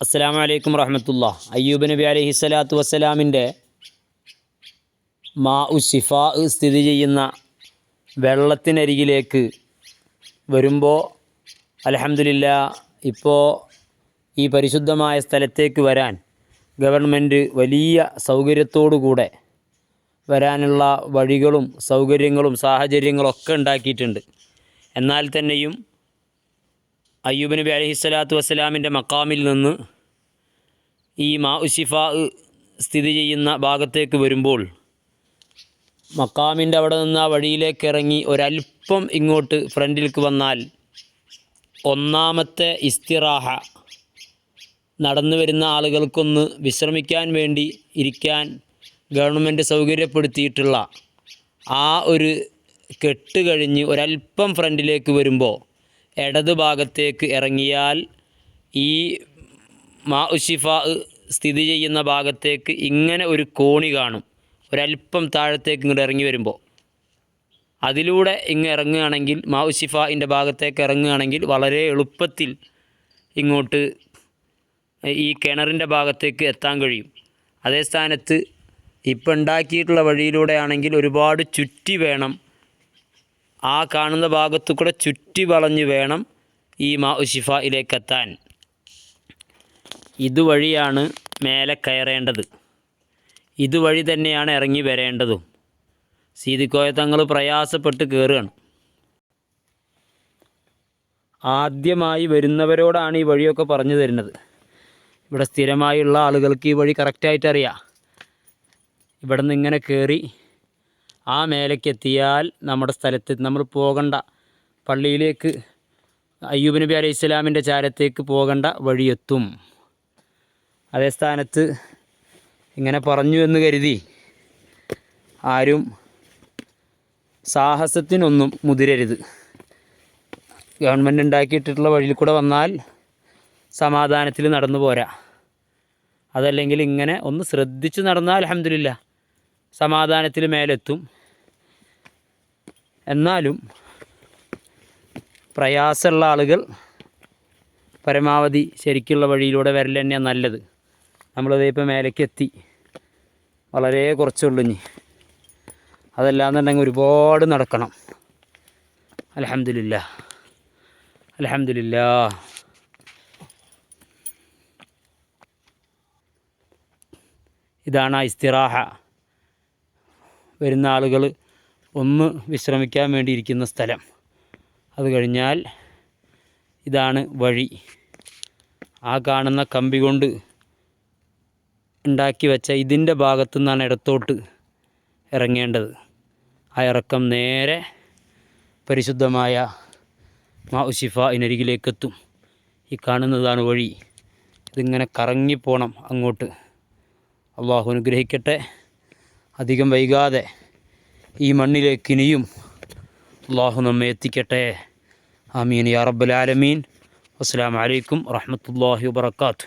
അസ്സാം അലൈക്കും റഹമത്തുള്ള അയ്യൂബ് നബി അലഹി സ്വലാത്തു വസ്സലാമിന്റെ മാ ഉ ഷിഫാ സ്ഥിതി ചെയ്യുന്ന വെള്ളത്തിനരികിലേക്ക് വരുമ്പോൾ അലഹമില്ല ഇപ്പോൾ ഈ പരിശുദ്ധമായ സ്ഥലത്തേക്ക് വരാൻ ഗവൺമെന്റ് വലിയ സൗകര്യത്തോടുകൂടെ വരാനുള്ള വഴികളും സൗകര്യങ്ങളും സാഹചര്യങ്ങളൊക്കെ ഉണ്ടാക്കിയിട്ടുണ്ട്. എന്നാൽ തന്നെയും അയ്യൂബ് നബി അലഹി സ്വലാത്തു വസ്സലാമിന്റെ മക്കാമിൽ നിന്ന് ഈ മാ ഉഷിഫ സ്ഥിതി ചെയ്യുന്ന ഭാഗത്തേക്ക് വരുമ്പോൾ മക്കാമിന്റെ അവിടെ നിന്ന് ആ വഴിയിലേക്ക് ഇറങ്ങി ഒരല്പം ഇങ്ങോട്ട് ഫ്രണ്ടിലേക്ക് വന്നാൽ ഒന്നാമത്തെ ഇസ്തിറാഹ നടന്നു വരുന്ന ആളുകൾക്കൊന്ന് വിശ്രമിക്കാൻ വേണ്ടി ഇരിക്കാൻ ഗവൺമെന്റ് സൗകര്യപ്പെടുത്തിയിട്ടുള്ള ആ ഒരു കെട്ട് കഴിഞ്ഞ് ഒരല്പം ഫ്രണ്ടിലേക്ക് വരുമ്പോൾ ഇടത് ഭാഗത്തേക്ക് ഇറങ്ങിയാൽ ഈ മാ ഉഷിഫ സ്ഥിതി ചെയ്യുന്ന ഭാഗത്തേക്ക് ഇങ്ങനെ ഒരു കോണി കാണും. ഒരല്പം താഴത്തേക്ക് ഇങ്ങോട്ട് ഇറങ്ങി വരുമ്പോൾ. അതിലൂടെ ഇങ്ങ് ഇറങ്ങുകയാണെങ്കിൽ മാ ഉഷിഫിന്റെ ഭാഗത്തേക്ക് ഇറങ്ങുകയാണെങ്കിൽ വളരെ എളുപ്പത്തിൽ ഇങ്ങോട്ട് ഈ കിണറിന്റെ ഭാഗത്തേക്ക് എത്താൻ കഴിയും. അതേ സ്ഥാനത്ത് ഇപ്പം ഉണ്ടാക്കിയിട്ടുള്ള വഴിയിലൂടെ ആണെങ്കിൽ ഒരുപാട് ചുറ്റി വേണം ആ കാണുന്ന ഭാഗത്തു കൂടെ ചുറ്റി വളഞ്ഞു വേണം ഈ മാ ഉഷിഫയിലേക്ക് എത്താൻ ഇതുവഴിയാണ് മേലെ കയറേണ്ടത്. ഇതുവഴി തന്നെയാണ് ഇറങ്ങി വരേണ്ടതും. സീതിക്കോയ തങ്ങൾ പ്രയാസപ്പെട്ട് കയറുകയാണ് ആദ്യമായി വരുന്നവരോടാണ് ഈ വഴിയൊക്കെ പറഞ്ഞു തരുന്നത്. ഇവിടെ സ്ഥിരമായുള്ള ആളുകൾക്ക് ഈ വഴി കറക്റ്റായിട്ട് അറിയാം ഇവിടെ നിന്ന് ഇങ്ങനെ കയറി ആ മേലക്കെത്തിയാൽ നമ്മുടെ സ്ഥലത്ത് നമ്മൾ പോകണ്ട പള്ളിയിലേക്ക് അയ്യൂബ് നബി അലൈഹി ഇസ്ലാമിന്റെ ചാരത്തേക്ക് പോകേണ്ട വഴിയെത്തും. അതേ സ്ഥാനത്ത് ഇങ്ങനെ പറഞ്ഞു എന്ന് കരുതി ആരും സാഹസത്തിനൊന്നും മുതിരരുത്. ഗവൺമെന്റ് ഉണ്ടാക്കിയിട്ടുള്ള വഴിയിൽ കൂടെ വന്നാൽ സമാധാനത്തിൽ നടന്നു പോരാ. അതല്ലെങ്കിൽ ഇങ്ങനെ ഒന്ന് ശ്രദ്ധിച്ച് നടന്നാൽ അലഹമില്ല സമാധാനത്തിൽ മേലെത്തും. എന്നാലും പ്രയാസമുള്ള ആളുകൾ പരമാവധി ശരിക്കുള്ള വഴിയിലൂടെ വരൽ തന്നെയാണ് നല്ലത്. നമ്മളത് ഇപ്പോൾ മേലേക്ക് എത്തി. വളരെ കുറച്ചുള്ളൂ ഇനി. അതല്ലാന്നുണ്ടെങ്കിൽ ഒരുപാട് നടക്കണം. അലഹമില്ല അലഹമില്ല ഇതാണ് ഇസ്തിറാഹ. വരുന്ന ആളുകൾ ഒന്ന് വിശ്രമിക്കാൻ വേണ്ടി ഇരിക്കുന്ന സ്ഥലം. അത് കഴിഞ്ഞാൽ ഇതാണ് വഴി. ആ കാണുന്ന കമ്പി കൊണ്ട് ഉണ്ടാക്കി വെച്ച ഇതിന്റെ ഭാഗത്തു നിന്നാണ് ഇടത്തോട്ട് ഇറങ്ങേണ്ടത്. ആ ഇറക്കം നേരെ പരിശുദ്ധമായ മാ ഉഷിഫ ഇനരികിലേക്കെത്തും. ഈ കാണുന്നതാണ് വഴി. ഇതിങ്ങനെ കറങ്ങിപ്പോണം അങ്ങോട്ട്. അള്ളാഹു അനുഗ്രഹിക്കട്ടെ. അധികം വൈകാതെ ഈ മണ്ണിലേക്ക് ഇനിയും അള്ളാഹു നമ്മെ എത്തിക്കട്ടെ. ആമീൻ. യാ റബ്ബൽ ആലമീൻ. അസ്സാം വലൈക്കും വറഹമത്തല്ലാഹി വാത്തു